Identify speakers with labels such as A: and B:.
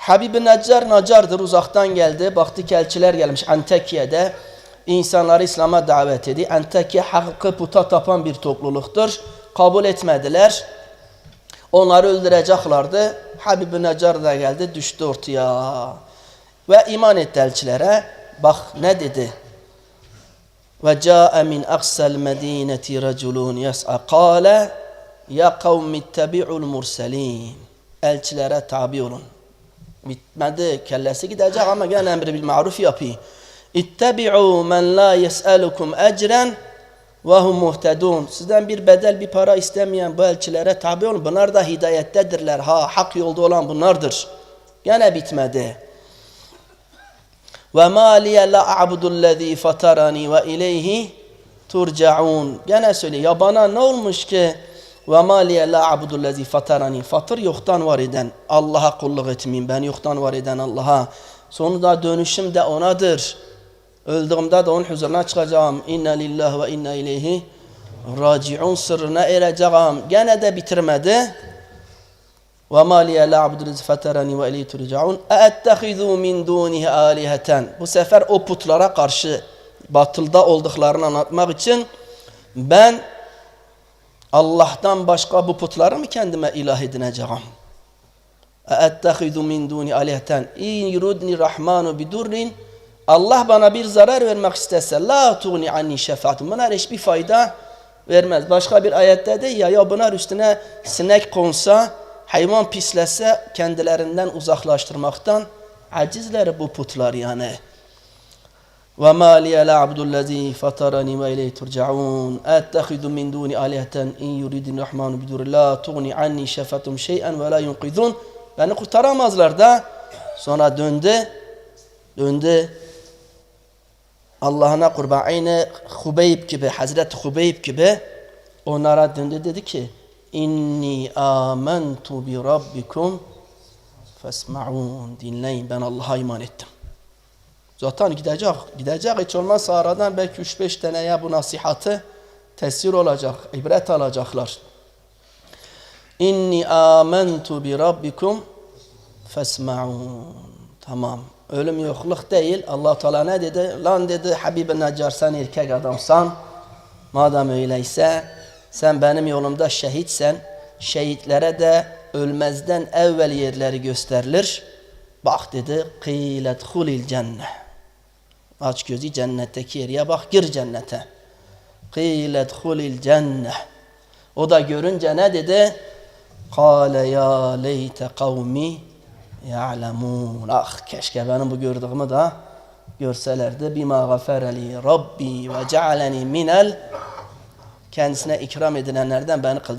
A: Habib-i Neccar Nacar'dır uzaktan geldi. Baktı ki gelmiş Antakya'da. İnsanları İslam'a davet ediyor. Antakya hakkı puta tapan bir topluluktur. Kabul etmediler. Onları öldüreceklerdi. Habib-i da geldi düştü ortaya. Ve iman etti elçilere. Bak ne dedi? Ve ca'e min aksel medineti raculun yas'a kâle ya kavmi ittebi'ul murselin. Elçilere tabi olun. Bitmedi kellesi gidecek ama gene emri bil maruf yapıyor. İttebi'u men la yes'elukum ecren ve hum muhtedun. Sizden bir bedel bir para istemeyen bu elçilere tabi olun. Bunlar da hidayettedirler. Ha hak yolda olan bunlardır. Gene bitmedi. Ve ma liye la a'budullezî fatarani ve ileyhi turcaun. Gene söyle ya bana ne olmuş ki ve ma liye la abudullezi fatarani. Fatır yoktan var eden. Allah'a kulluk etmeyeyim. Ben yoktan var eden Allah'a. Sonunda dönüşüm de onadır. Öldüğümde de onun huzuruna çıkacağım. İnna lillahi ve inna ileyhi raciun sırrına ereceğim. Gene de bitirmedi. Ve ma liye la abudullezi fatarani ve ileyhi turcaun. Eettehizu min dunihi aliheten. Bu sefer o putlara karşı batılda olduklarını anlatmak için ben Allah'tan başka bu putları mı kendime ilah edineceğim? اَتَّخِذُ مِنْ دُونِ آلِهَةً اِنْ يُرُدْنِ الرَّحْمَانُ بِدُرٍ Allah bana bir zarar vermek istese la tuğni anni şefaatum. Bunlar hiçbir fayda vermez. Başka bir ayette de ya ya bunlar üstüne sinek konsa, hayvan pislese kendilerinden uzaklaştırmaktan acizler bu putlar yani. Liye la abdullezî fatarani ve ileyhi turcaun. Ettehidu min duni aliheten in yuridin rahmanu bidur la tuğni anni şefaatum şey'en ve la yunqidun. Beni kurtaramazlar da sonra döndü döndü Allah'ına kurban aynı Hubeyb gibi Hazreti Hubeyb gibi onlara döndü dedi ki inni amentu bi rabbikum fesma'un dinleyin ben Allah'a iman ettim. Zaten gidecek. Gidecek hiç olmazsa aradan belki 3-5 taneye bu nasihatı tesir olacak. ibret alacaklar. İnni amentu bi rabbikum fesma'un. Tamam. Ölüm yokluk değil. allah Teala ne dedi? Lan dedi Habib-i Neccar sen erkek adamsan. Madem öyleyse sen benim yolumda şehitsen. Şehitlere de ölmezden evvel yerleri gösterilir. Bak dedi. Kıylet hulil cennet. Aç gözü cennetteki yere bak gir cennete. Kıylet hulil cennet. O da görünce ne dedi? Kale ya leyte kavmi ya'lemun. Ah keşke benim bu gördüğümü da görselerdi. Bima gafereli Rabbi ve cealeni minel kendisine ikram edilenlerden beni kıldı.